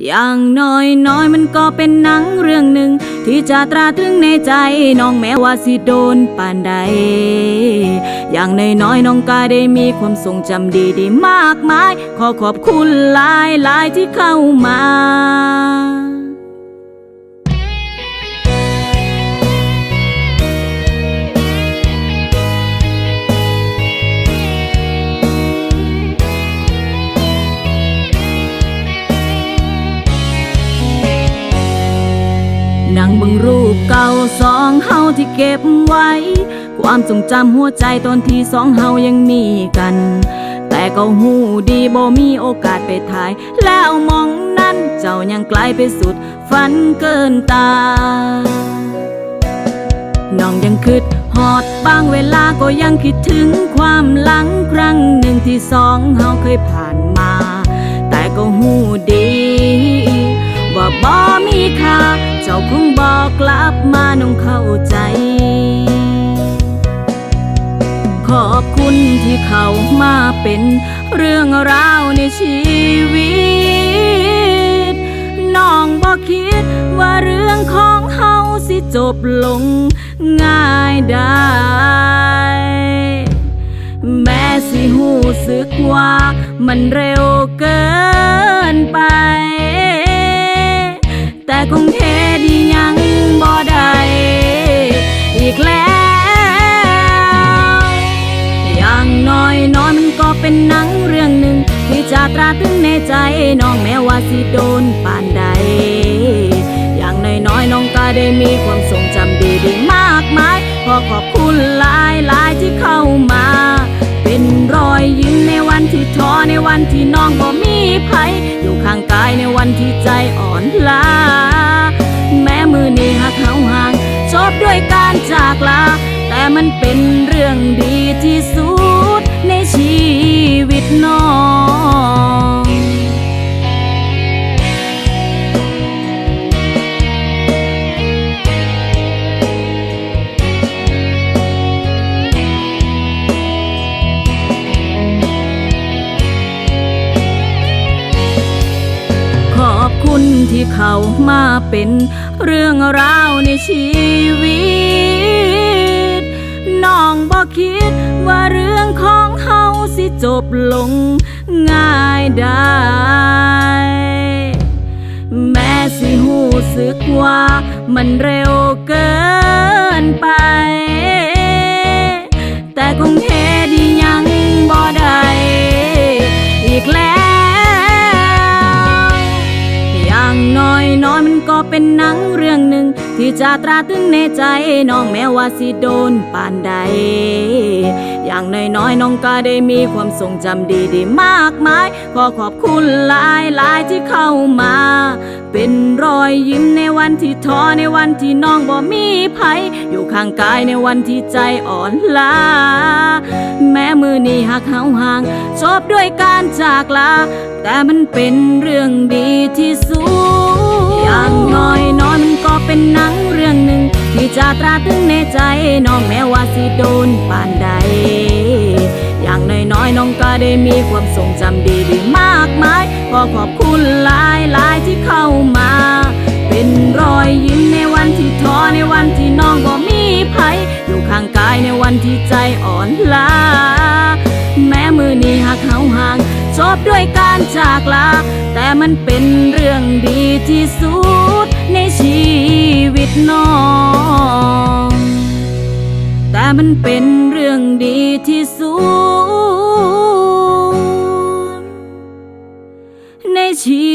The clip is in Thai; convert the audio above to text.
อย่างน้อยน้อยมันก็เป็นหนังเรื่องหนึ่ง ที่จะตราตรึงในใจ น้องแม้ว่าสิโดนปานใด อย่างน้อยน้อยน้องก็ได้มีความทรงจำดีดีๆมากมาย ขอขอบคุณหลายหลายๆที่เข้ามา นั่งบิ่งรูปเก่าสองเฮาที่เก็บไว้ ความทรงจำหัวใจตอนที่สองเฮายังมีกัน แต่ก็หูดีบ่มีโอกาสไปถ่าย แล้วมองนั้นเจ้ายังไกลไปสุด ฝันเกินตา น้องยังคิดฮอดบางเวลาก็ยังคิดถึงความหลังครั้งหนึ่งที่สองเฮาเคยผ่าน เข้าใจ ขอบคุณที่เขามาเป็นเรื่องราวในชีวิต น้องบอกคิดว่าเรื่องของเฮาสิจบลงง่ายได้ แม้สิหูสึกว่ามันเร็วเกินไป แต่คงเทดียัง อีกแล้ว อย่างน้อยน้อยมันก็เป็นหนังเรื่องหนึ่ง ที่จะตราตึงในใจน้องแม้ว่าสิโดนปานใด อย่างน้อยน้อยน้องก็ได้มีความทรงจำดีดีๆมากมายขอขอบคุณหลายหลายที่เข้ามา เป็นรอยยิ้มในวันที่ท้อในวันที่น้องบ่มีภัยอยู่ข้างกายในวันที่ใจอ่อนล้าแม้มือนี้หักเขา มันเป็นเรื่องดีที่สุดในชีวิตน้องขอบคุณที่เขามาเป็นเรื่องราวในชีวิต คิดว่าเรื่องของเฮาสิจบลงง่ายได้ แม่สิหูสึกว่ามันเร็วเกินไป แต่คงเทดี ก็เป็นหนังเรื่องหนึ่ง ที่จะตราตึงในใจน้องแม้ว่าสิโดนปานใด อย่างน้อยน้อยน้องก็ได้มีความทรงจำดีดีๆมากมาย ขอขอบคุณหลายหลายๆที่เข้ามา เป็นรอยยิ้มในวันที่ท้อในวันที่น้องบ่มีภัย อยู่ข้างกายในวันที่ใจอ่อนล้าแม้มือนี้หักเฮาห่างจบด้วยการจากลาแต่มันเป็นเรื่องดีที่สุดางน้อยน้อยมันก็เป็นหนังเรื่องหนึ่ง ที่จะตราตึงในใจน้องแม้ว่าสิโดนปานใด อย่างน้อยน้อยๆน้องก็ได้มีความทรงจำดีดีๆมากมายขอขอบคุณหลายหลายๆที่เข้ามา เป็นรอยยิ้มในวันที่ท้อในวันที่น้องบ่มีภัยอยู่ข้างกายในวันที่ใจอ่อนล้าแม้มือนี้หักเฮาห่างจบด้วยการจากลา แต่มันเป็นเรื่องดีที่สุด มันเป็นเรื่องดีที่สุดในชี